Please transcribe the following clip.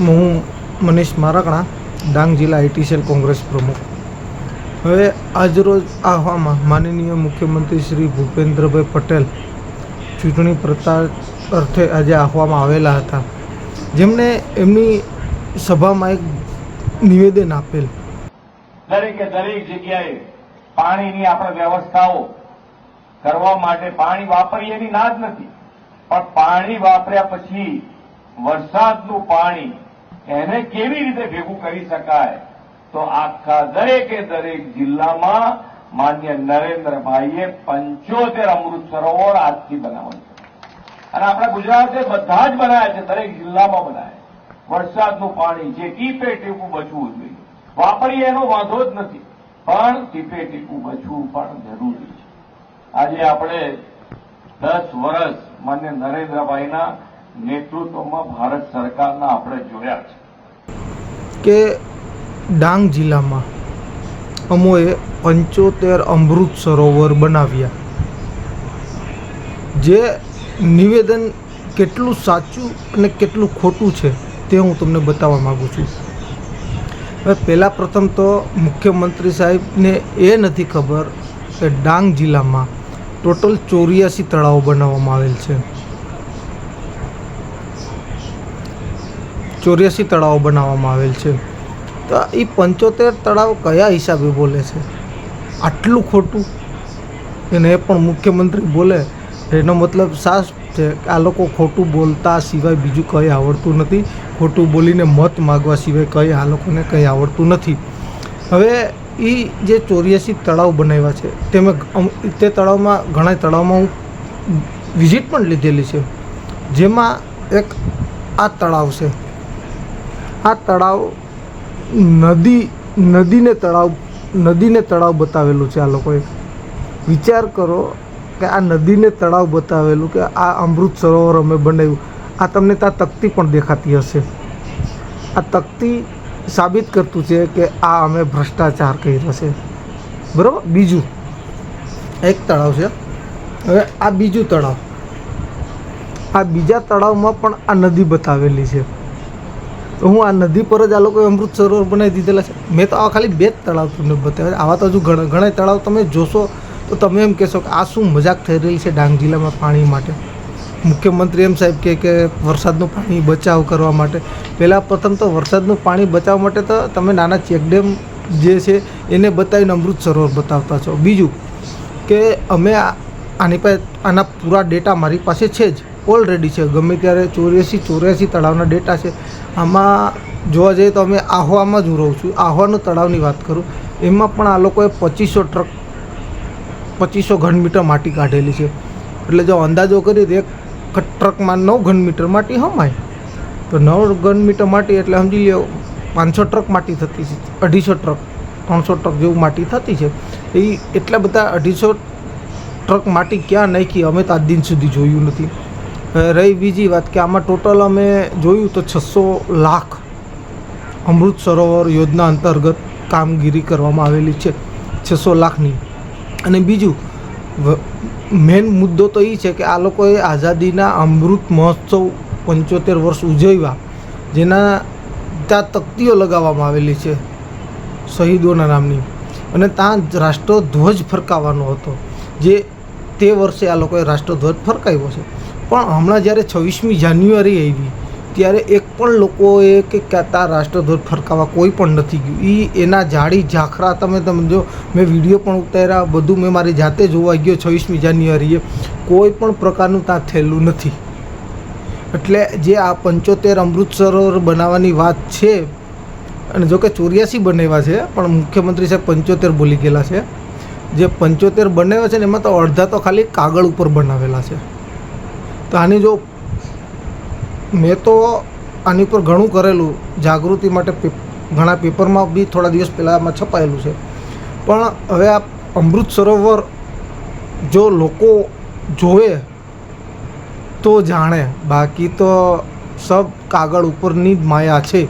હું મનીષ મારકણા, ડાંગ જિલ્લા IT cell Congress પ્રમુખ. હવે આજરોજ આહવામાં માનનીય મુખ્યમંત્રી શ્રી ભૂપેન્દ્રભાઈ પટેલ ચૂંટણી પ્રચાર અર્થે આજે આહવામાં આવેલા હતા. જેમણે એમની સભામાં એક નિવેદન આપેલ. દરેકે દરેક જગ્યાએ પાણીની આપણે વ્યવસ્થાઓ કરવા માટે પાણી વાપરીએ એની ના જ નથી. પણ પાણી વાપર્યા પછી વરસાદનું પાણી એને કેવી રીતે ભેગું કરી શકાય? તો આખા દરેકે દરેક જિલ્લામાં માન્ય નરેન્દ્રભાઈએ પંચોતેર અમૃત સરોવર આજથી બનાવવાનું અને આપણા ગુજરાતે બધા જ બનાવ્યા છે, દરેક જિલ્લામાં બનાવ્યા વરસાદનું પાણી જે ટીપે ટીપું બચવું જોઈએ વાપરીએ એનો વાંધો જ નથી. પણ ટીપે ટીપું બચવું પણ જરૂરી છે. આજે આપણે દસ વર્ષ માન્ય નરેન્દ્રભાઈના નેતૃત્વમાં ભારત સરકારના આપણે જોયા છે. કે ડાંગ જિલ્લામાં અમોએ પંચોતેર અમૃત સરોવર બનાવ્યા. જે નિવેદન કેટલું સાચું અને કેટલું ખોટું છે તે હું તમને બતાવવા માગું છું. હવે પહેલાં પ્રથમ તો મુખ્યમંત્રી સાહેબને એ નથી ખબર કે ડાંગ જિલ્લામાં ટોટલ ચોર્યાસી તળાવો બનાવવામાં આવેલ છે. ચોર્યાસી તળાવો બનાવવામાં આવેલ છે. તો એ પંચોતેર તળાવ કયા હિસાબે બોલે છે? આટલું ખોટું? એને એ પણ મુખ્યમંત્રી બોલે, એનો મતલબ સાફ છે. આ લોકો ખોટું બોલતા સિવાય બીજું કંઈ આવડતું નથી. ખોટું બોલીને મત માગવા સિવાય કંઈ આ લોકોને કંઈ આવડતું નથી. હવે એ જે ચોર્યાસી તળાવ બનાવ્યા છે તે મેં તે તળાવમાં ઘણા તળાવમાં હું વિઝિટ પણ લીધેલી છે. જેમાં એક આ તળાવ છે. આ તળાવ નદી, નદીને તળાવ નદીને તળાવ બતાવેલું છે આ લોકોએ. વિચાર કરો કે આ નદીને તળાવ બતાવેલું કે આ અમૃત સરોવર અમે બનાવ્યું. આ તમને ત્યાં તકતી પણ દેખાતી હશે. આ તકતી સાબિત કરતું છે કે આ અમે ભ્રષ્ટાચાર કર્યો છે. બરાબર? બીજું. એક તળાવ છે. હવે આ બીજું તળાવ. આ બીજા તળાવમાં પણ આ નદી બતાવેલી છે. હું આ નદી પર જ આ લોકોએ અમૃત સરોવર બનાવી દીધેલા છે. મેં તો આ ખાલી બે જ તળાવ તમને બતાવ્યા આવા તો હજુ ઘણા ઘણા તળાવ તમે જોશો તો તમે એમ કહેશો કે આ શું મજાક થઈ રહી છે ડાંગ જિલ્લામાં પાણી માટે? મુખ્યમંત્રી એમ સાહેબ કહે કે વરસાદનું પાણી બચાવ કરવા માટે. પહેલાં પ્રથમ તો વરસાદનું પાણી બચાવવા માટે તો તમે નાના ચેકડેમ જે છે એને બતાવીને અમૃત સરોવર બતાવતા છો. બીજું કે અમે આની પાસે આના પૂરા ડેટા મારી પાસે છે જ, ઓલરેડી છે. ગમે ત્યારે ચોર્યાસી ચોર્યાસી તળાવના ડેટા છે. આમાં જોવા જઈએ તો અમે આહવામાં જ રહું છું. આહવાનું તળાવની વાત કરું, એમાં પણ આ લોકોએ પચીસો ટ્રક પચીસો ઘન મીટર માટી કાઢેલી છે. એટલે જો અંદાજો કરીએ તો એક ટ્રકમાં નવ ઘન મીટર માટી હમાય. તો નવ ઘન મીટર માટી એટલે સમજી લ્યો પાંચસો ટ્રક માટી થતી છે, અઢીસો ટ્રક, ત્રણસો ટ્રક જેવું માટી થતી છે. એ એટલા બધા અઢીસો ટ્રક માટી ક્યાં નાખી અમે તો આજ દિન સુધી જોયું નથી. રહી બીજી વાત કે આમાં ટોટલ અમે જોયું તો છસો લાખ અમૃત સરોવર યોજના અંતર્ગત કામગીરી કરવામાં આવેલી છે. છસો લાખની. અને બીજું મેન મુદ્દો તો એ છે કે આ લોકોએ આઝાદીના અમૃત મહોત્સવ પંચોતેર વર્ષ ઉજવ્યા, જેના ત્યાં તકતીઓ લગાવવામાં આવેલી છે, શહીદોના નામની. અને ત્યાં રાષ્ટ્રધ્વજ ફરકાવવાનો હતો, જે તે વર્ષે આ લોકોએ રાષ્ટ્રધ્વજ ફરકાવ્યો છે. પણ હમણાં જ્યારે છવ્વીસમી જાન્યુઆરી આવી ત્યારે એક પણ લોકોએ કે કહેતા રાષ્ટ્રધ્વજ ફરકાવવા કોઈ પણ નથી ગયું. એ એના જાડી ઝાખરા તમે તમે મેં વીડિયો પણ ઉતાર્યા, બધું મેં મારી જાતે જોવા ગયો છવ્વીસમી જાન્યુઆરીએ. કોઈ પણ પ્રકારનું ત્યાં થયેલું નથી. એટલે જે આ પંચોતેર અમૃત સરોવર બનાવવાની વાત છે, અને જોકે ચોર્યાસી બનાવ્યા છે, પણ મુખ્યમંત્રી સાહેબ પંચોતેર બોલી ગયેલા છે. જે પંચોતેર બનાવ્યા છે ને, એમાં તો અડધા તો ખાલી કાગળ ઉપર બનાવેલા છે. તો આની જો મેં તો આની પર ઘણું કરેલું. જાગૃતિ માટે ઘણા પેપરમાં બી થોડા દિવસ પહેલાં આમાં છપાયેલું છે. પણ હવે આ અમૃત સરોવર જો લોકો જોવે તો જાણે. બાકી તો સબ કાગળ ઉપરની જ માયા છે.